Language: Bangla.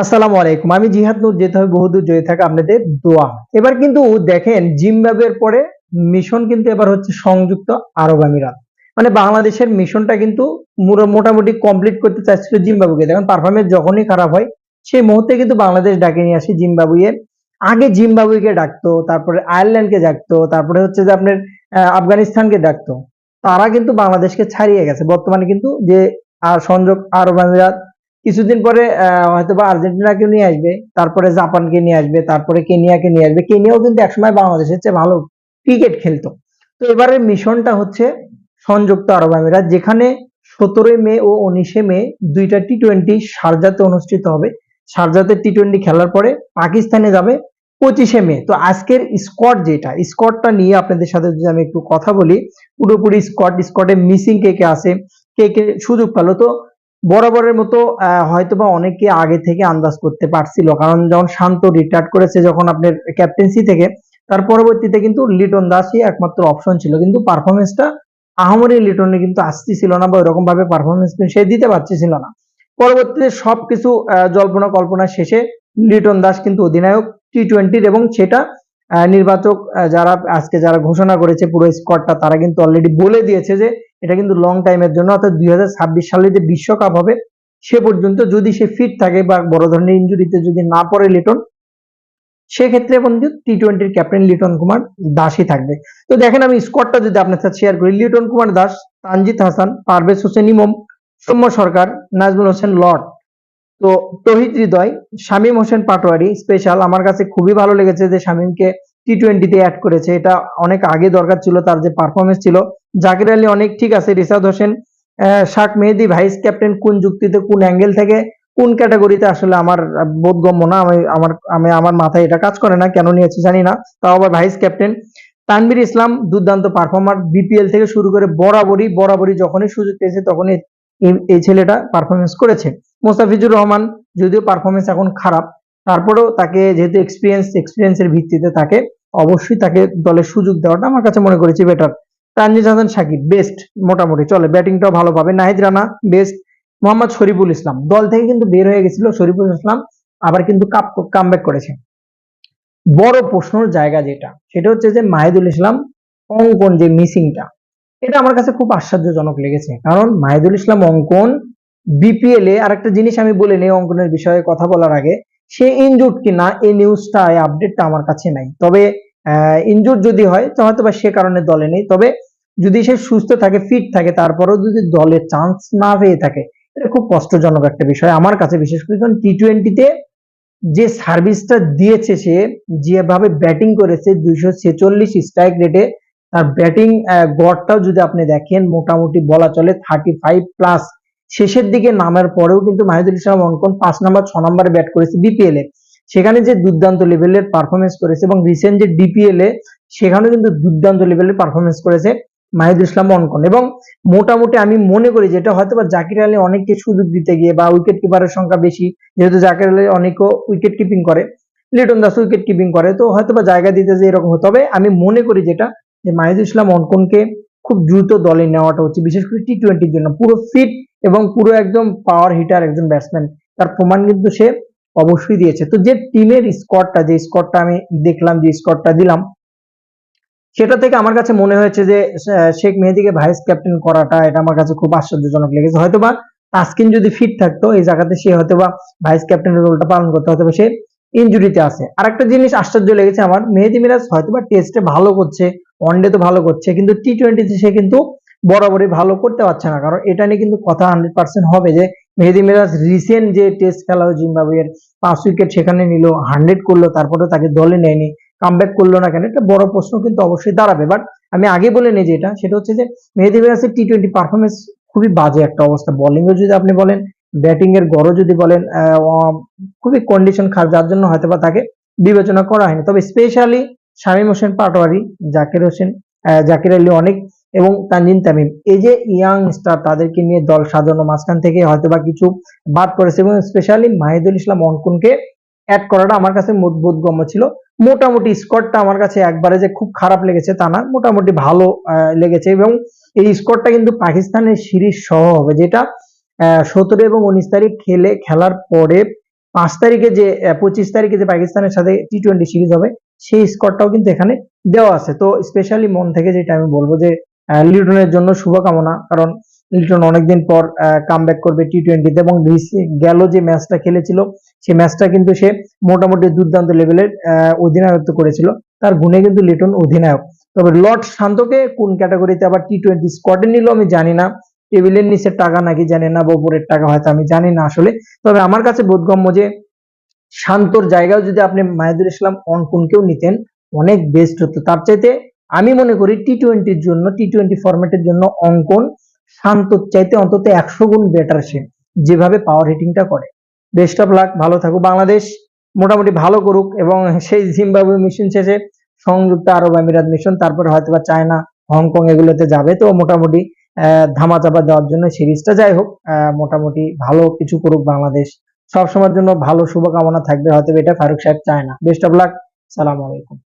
আসসালামু আলাইকুম। আমি জিহাদ নূর, যেতে হবে বহুদূর, জয়ে থাকা আপনাদের দোয়া। এবার কিন্তু দেখেন, জিম্বাবুয়ের পরে মিশন কিন্তু এবার হচ্ছে সংযুক্ত আরব আমিরাত। মানে বাংলাদেশের মিশনটা কিন্তু মোটামুটি কমপ্লিট করতে চাচ্ছিল জিম্বাবুকে। দেখেন পারফরমেন্স যখনই খারাপ হয়, সেই মুহূর্তে কিন্তু বাংলাদেশ ডাকে নিয়ে আসে জিম্বাবুয়ে। আগে জিম্বাবুয়েকে ডাকতো, তারপরে আয়ারল্যান্ডকে ডাকতো, তারপরে হচ্ছে যে আপনার আফগানিস্তানকে ডাকতো। তারা কিন্তু বাংলাদেশকে ছাড়িয়ে গেছে। বর্তমানে কিন্তু যে সংযোগ আরব আমিরাত কিছুদিন পরে হয়তো বা আর্জেন্টিনাকে নিয়ে আসবে, তারপরে জাপানকে নিয়ে আসবে, তারপরে কেনিয়াকে নিয়ে আসবে। কেনিয়াও কিন্তু একসময় বাংলাদেশের চেয়ে ভালো ক্রিকেট খেলতো। তো এবারের মিশনটা হচ্ছে সংযুক্ত আরব আমিরাত, যেখানে সতেরোই মে ও উনিশে মে দুইটা টি টোয়েন্টি শারজাতে অনুষ্ঠিত হবে। শারজাতে টি টোয়েন্টি খেলার পরে পাকিস্তানে যাবে পঁচিশে মে। তো আজকের স্কোয়াড যেটা স্কোয়াডটা নিয়ে আপনাদের সাথে যদি আমি একটু কথা বলি, পুরোপুরি স্কোয়াড স্কোয়াডে মিসিং কে কে আছে, কে কে সুযোগ পেল, তো বরাবরের মতো হয়তোবা অনেকে আগে থেকে আন্দাজ করতে পারছিল। কারণ যখন শান্ত রিটায়ার্ড করেছে যখন আপনার ক্যাপ্টেন্সি থেকে, তার পরবর্তীতে কিন্তু লিটন দাসই একমাত্র অপশন ছিল। কিন্তু পারফরমেন্সটা আহমরি লিটনে কিন্তু আসতেছিল না বা ওরকম ভাবে পারফরমেন্স সে দিতে পারতেছিল না। পরবর্তীতে সবকিছু জল্পনা কল্পনা শেষে লিটন দাস কিন্তু অধিনায়ক টি টোয়েন্টির এবং সেটা নির্বাচক যারা, আজকে যারা ঘোষণা করেছে পুরো স্কোয়াডটা তারা কিন্তু অলরেডি বলে দিয়েছে যে এটা কিন্তু লং টাইমের জন্য, অর্থাৎ দুই হাজার ছাব্বিশ সালে যে বিশ্বকাপ হবে, সে পর্যন্ত যদি সে ফিট থাকে বা বড় ধরনের ইনজুরিতে যদি না পড়ে লিটন, সেক্ষেত্রে কিন্তু টি টোয়েন্টির ক্যাপ্টেন লিটন কুমার দাসই থাকবে। তো দেখেন আমি স্কোয়াডটা যদি আপনার সাথে শেয়ার করি, লিটন কুমার দাস, তানজিদ হাসান, পারভেজ হোসেন ইমম, সৌম্য সরকার, নাজমুল হোসেন লর্ড। তো তহিদ হৃদয়, শামীম হোসেন পাটোয়ারি স্পেশাল আমার কাছে খুবই ভালো লেগেছে যে শামীমকে টি টোয়েন্টিতে অ্যাড করেছে। এটা অনেক আগে দরকার ছিল, তার যে পারফরমেন্স ছিল। জাকির আলী অনেক ঠিক আছে রিসাদ হোসেন শাক মেহেদি ভাইস ক্যাপ্টেন কোন যুক্তিতে, কোন অ্যাঙ্গেল থেকে, কোন ক্যাটাগরিতে আসলে আমার বোধগম্য না, আমি আমার আমি আমার মাথায় এটা কাজ করে না, কেন নিয়েছে জানি না। তাও আবার ভাইস ক্যাপ্টেন তানভীর ইসলাম, দুর্দান্ত পারফর্মার বিপিএল থেকে শুরু করে বরাবরই বরাবরই যখনই সুযোগ পেয়েছে, তখনই এই ছেলেটা পারফরমেন্স করেছে। মোস্তাফিজুর রহমান, যদিও পারফরমেন্স এখন খারাপ তারপরেও তাকে যেহেতু এক্সপিরিয়েন্স এক্সপিরিয়েন্সের ভিত্তিতে তাকে অবশ্যই তাকে দলের সুযোগ দেওয়াটা আমার কাছে মনে করেছি বেটার তানজিদ হাসান সাকিব বেস্ট মোটামুটি। চলে ব্যাটিংটাও ভালো পাবে। নাহিদ রানা বেস্ট মোহাম্মদ শরীফুল ইসলাম। দল থেকে কিন্তু বের হয়ে গেছিল শরীফুল ইসলাম, আবার কিন্তু কাপ কামব্যাক করেছে। বড় প্রশ্নর জায়গা যেটা, সেটা হচ্ছে যে মাহিদুল ইসলাম অঙ্কন যে মিসিংটা এটা আমার কাছে খুব আশ্চর্যজনক লেগেছে। কারণ মাহিদুল ইসলাম অঙ্কন বিপিএল এ আরেকটা জিনিস আমি বলে নেই অঙ্কনের বিষয়ে কথা বলার আগে সে ইনজুড কিনা এই নিউজটা এই আপডেটটা আমার কাছে নাই। তবে ইনজুড যদি হয়, তো হয়তো বা সে কারণে দলে নেই। তবে যদি সে সুস্থ থাকে ফিট থাকে, তারপরেও যদি দলে চান্স না পেয়ে থাকে, এটা খুব কষ্টজনক একটা বিষয়। আমার কাছে বিশেষ করে কারণ টি টোয়েন্টিতে যে সার্ভিসটা দিয়েছে সে, যেভাবে ব্যাটিং করেছে, দুইশো ছেচল্লিশ স্ট্রাইক রেটে তার ব্যাটিং গড়টাও যদি আপনি দেখেন, মোটামুটি বলা চলে থার্টি ফাইভ প্লাস শেষের দিকে নামার পরেও কিন্তু মাহিদুল ইসলাম অঙ্কন পাঁচ নাম্বার ছ নম্বরে ব্যাট করেছে বিপিএল এ। সেখানে যে দুর্দান্ত লেভেলের পারফরমেন্স করেছে এবং রিসেন্ট যে ডিপিএল এ, সেখানেও কিন্তু দুর্দান্ত লেভেলের পারফরমেন্স করেছে মাহিদুল ইসলাম অঙ্কন। এবং মোটামুটি আমি মনে করি যেটা হয়তো বা জাকির আলী অনেককে সুযোগ দিতে গিয়ে বা উইকেট কিপারের সংখ্যা বেশি, যেহেতু জাকির আলী অনেকও উইকেট কিপিং করে, লিটন দাস উইকেট কিপিং করে, তো হয়তো বা জায়গা দিতে যে এরকম হতো। তবে আমি মনে করি যেটা, যে মাহিদুল ইসলাম অঙ্কনকে খুব দ্রুত দলে নেওয়াটা হচ্ছে বিশেষ করে টি টোয়েন্টির জন্য। পুরো ফিট এবং পুরো একদম পাওয়ার হিটার একজন ব্যাটসম্যান তার প্রমাণ কিন্তু সে অবশ্যই দিয়েছে। তো যে টিমের স্কোয়াডটা যে স্কোয়াডটা আমি দেখলাম, যে স্কোয়াডটা দিলাম, সেটা থেকে আমার কাছে মনে হয়েছে যে শেখ মেহেদিকে ভাইস ক্যাপ্টেন করাটা, এটা আমার কাছে খুব আশ্চর্যজনক লেগেছে। হয়তোবা তাসকিন যদি ফিট থাকতো, এই জায়গাতে সে হয়তোবা ভাইস ক্যাপ্টেনের রোলটা পালন করতে হয়তো সে ইনজুরিতে আছে। আরেকটা জিনিস আশ্চর্য লেগেছে আমার, মেহেদি মিরাজ হয়তোবা টেস্টে ভালো করছে ওয়ানডে তো ভালো করছে, কিন্তু টি টোয়েন্টিতে সে কিন্তু বরাবরই ভালো করতে পারছে না। কারণ এটা নিয়ে কিন্তু কথা হান্ড্রেড পার্সেন্ট হবে যে মেহেদি মিরাজ রিসেন্ট যে টেস্ট খেলা জিম্বাবুয়ের, পাঁচ উইকেট সেখানে নিল হান্ড্রেড করল তারপরে তাকে দলে নেয়নি কামব্যাক করল না কেন? এটা বড় প্রশ্ন কিন্তু অবশ্যই দাঁড়াবে। বাট আমি আগে বলে নিই যেটা সেটা হচ্ছে যে মেহেদি মিরাজের টি টোয়েন্টি পারফরমেন্স খুবই বাজে একটা অবস্থা। বোলিং এ যদি আপনি বলেন ব্যাটিং এর গড়ও যদি বলেন খুবই কন্ডিশন খারাপ, যার জন্য হয়তো বা তাকে বিবেচনা করা হয়নি। তবে স্পেশালি শামীম হোসেন পাটোয়ারি, জাকির হোসেন জাকির আলী অনেক এবং তানজিন তামিম। এই যে ইয়াং স্টার তাদেরকে নিয়ে দল সাজানো, মাঝখান থেকে হয়তো বা কিছু বাদ করেছে এবং স্পেশালি মাহিদুল ইসলাম অঙ্কনকে অ্যাড করাটা আমার কাছে বোধগম্য ছিল। মোটামুটি স্কোরটা আমার কাছে একবারে যে খুব খারাপ লেগেছে তা না, মোটামুটি ভালো লেগেছে এবং এই স্কোরটা কিন্তু পাকিস্তানের সিরিজ সহ হবে, যেটা সতেরো এবং উনিশ তারিখ খেলে, খেলার পরে পাঁচ তারিখে যে পঁচিশ তারিখে যে পাকিস্তানের সাথে টি টোয়েন্টি সিরিজ হবে, সেই স্কোরটাও কিন্তু এখানে দেওয়া আছে। তো স্পেশালি মন থেকে যেটা আমি বলব যে লিটনের জন্য শুভকামনা, কারণ লিটন অনেকদিন পর কাম ব্যাক করবে টি টোয়েন্টিতে এবং গেল যে ম্যাচটা খেলেছিল, সেই ম্যাচটা কিন্তু সে মোটামুটি দুর্দান্ত লেভেলের অধিনায়কত্ব করেছিল। তার গুণে কিন্তু লিটন অধিনায়ক। তবে লর্ড শান্তকে কোন ক্যাটাগরিতে আবার টি টোয়েন্টি স্কোয়াডে নিল আমি জানি না। টেবিলের নিচের টাকা নাকি জানি না, বা উপরের টাকা হয়তো আমি জানি না আসলে। তবে আমার কাছে বোধগম্য যে শান্তর জায়গায় যদি আপনি মাহিদুল ইসলাম অনকুনকেও নিতেন, অনেক বেস্ট হতো। তার চাইতে আমি মনে করি টি টোয়েন্টির জন্য টি টোয়েন্টি ফরম্যাটের জন্য অঙ্কন শান্তর চাইতে অন্তত একশো গুণ বেটার সে যেভাবে পাওয়ার হিটিংটা করে। বেস্ট অফ লাক ভালো থাকুক বাংলাদেশ মোটামুটি ভালো করুক এবং সেই জিম্বাবুয়ে মিশন শেষে সংযুক্ত আরব আমিরাত মিশন তারপরে হয়তো বা চায়না হংকং এগুলোতে যাবে। তো মোটামুটি আহ, ধামাচাপা দেওয়ার জন্য সিরিজটা যাই হোক মোটামুটি ভালো কিছু করুক বাংলাদেশ। সবসময়ের জন্য ভালো শুভকামনা থাকবে হয়তো এটা ফারুক সাহেব চায় না বেস্ট অফ লাক সালাম আলাইকুম।